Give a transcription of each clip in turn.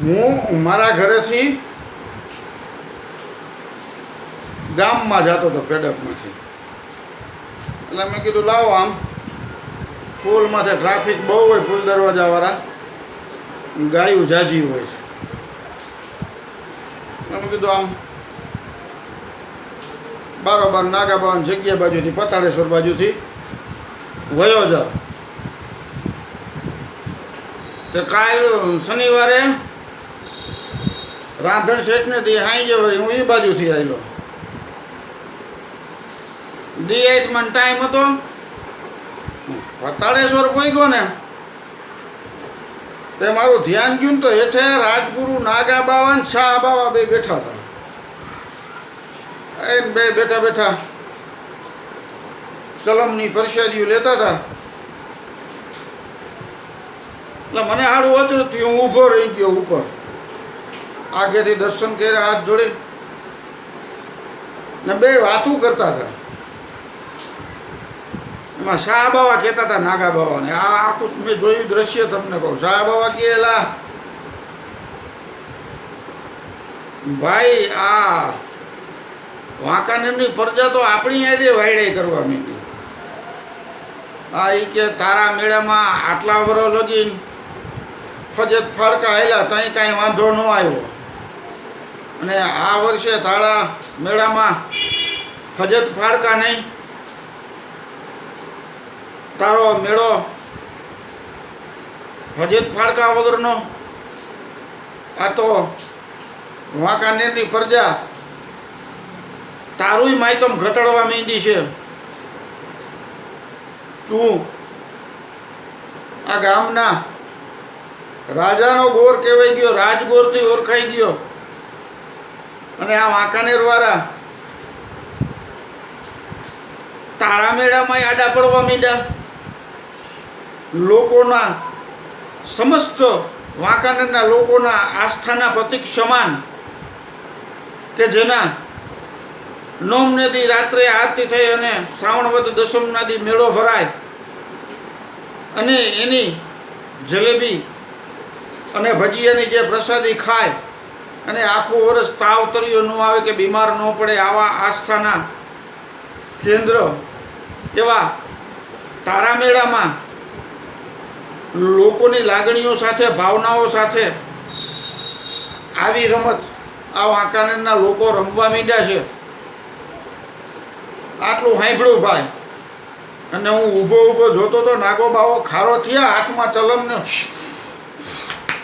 હું મારા ઘરેથી ગામમાં જતો હતો પેડકમાંથી એટલે મેં કીધું, લાવો આમ. પુલમાંથી ટ્રાફિક બહુ હોય, પુલ દરવાજાવાળા. ગાયું જાજી હોય છે. મેં કીધું, આમ. બારોબાર નાગાબાન જગ્યા બાજુથી, પતાળેશ્વર બાજુથી વયો જાઓ. તો કાલ શનિવારે રાંધણ શેઠને દી, હાઈ ગયો વળી હું એ બાજુથી આવેલો દી મને ટાઈમ હતો. વતાળેશ્વર પહોંચ્યો ને, તે મારું ધ્યાન ગયું ને તો હેઠે રાજગુરુ નાગા બાવા ને શાહ બાવા બે બેઠા હતા. એ બે બેઠા બેઠા ચલમની પરસાદીઓ લેતા હતા. એટલે મને હાડું હતું હું ઊભો રહી ગયો ઉપર. આગેથી દર્શન કર્યા, હાથ જોડે. ને બે વાતું કરતા હતા. એમાં શાહ બાવા કહેતા હતા નાગા બાવાને, આ આખું મેં જોયું દ્રશ્ય તમને કહું. શાહ બાવા કહેલા ભાઈ, આ વાંકાનેરની ફરજા તો આપણી આજે વાયડાઈ કરવા મીટી આ એ કે તારા મેળામાં આટલા વરો લગીન ફજત ફડકા આવેલા ત્યાં કાંઈ વાંધો ન આવ્યો. અને આ વર્ષે તાળા મેળામાં ફજત ફાડકા નહીં તારો મેળો ફજત ફાડકા વગરનો આ તો વાંકાનેરની પ્રજા તારુંય માયતમ ઘટાડવા માંડી છે. તું આ ગામના રાજાનો ગોર કહેવાય ગયો, રાજગોરથી ઓળખાઈ ગયો. અને આ વાંકાનેર વાળા. તારા મેળામાં આડા પડવા માંડ્યા. લોકોના સમસ્ત વાંકાનેરના લોકોના આસ્થાના પ્રતિક સમાન કે જેના નોમ નદી રાત્રે આરતી થઈ અને શ્રાવણ દસમ નદી મેળો ભરાય. અને એની જલેબી અને ભજીયાની જે પ્રસાદી ખાય અને આખું વર્ષ તાવ તર્યો ન આવે કે બીમાર ન પડે આવા આસ્થાના કેન્દ્ર એવા તારામેળામાં લોકોની લાગણીઓ સાથે, ભાવનાઓ સાથે આવી રમત, આ વાંકાનેરના લોકો રમવા માંડ્યા છે. આટલું સાંભળ્યું ભાઈ. અને હું ઊભો ઊભો જોતો તો નાગો બાવો ખારો થયા હાથમાં ચલમ ને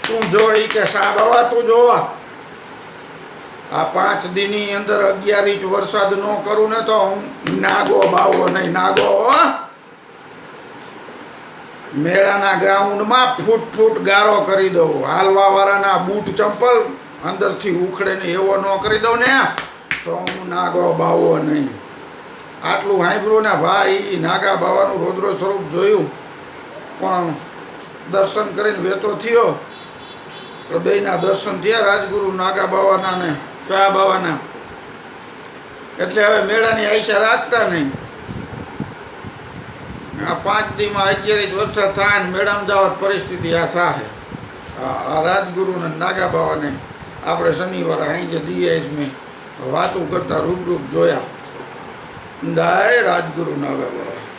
તું જો એ કે સા બાવા તું જોવા. આ પાંચ દીની અંદર અગિયાર ઇંચ વરસાદ ન કરું ને તો હું નાગો બાવો નહીં. નાગો મેળાના ગ્રાઉન્ડમાં ફૂટ ફૂટ ગારો કરી દઉં. હાલવા વાળાના બૂટ ચંપલ અંદરથી ઉખડે ને એવો ન કરી દઉં ને તો હું નાગો બાવો નહીં. આટલું સાંભળ્યું ને ભાઈ નાગા બાવાનું રોદ્રો સ્વરૂપ જોયું. પણ દર્શન કરીને વેતો થયો. તો બેયના દર્શન થયા રાજગુરુ નાગા બાવાના ને બાવાના. એટલે હવે મેળાની આશા રાખતા નહીં. આ પાંચ દીમાં અત્યારે જ વરસાદ થાય ને મેળામાં જવા પરિસ્થિતિ આ થાય. આ રાજગુરુ ને નાગા બાવાને આપણે શનિવારે અહીં જે દઈએ મેં વાતો કરતા રૂબરૂપ જોયા. દાય રાજગુરુ નાગા બાવા.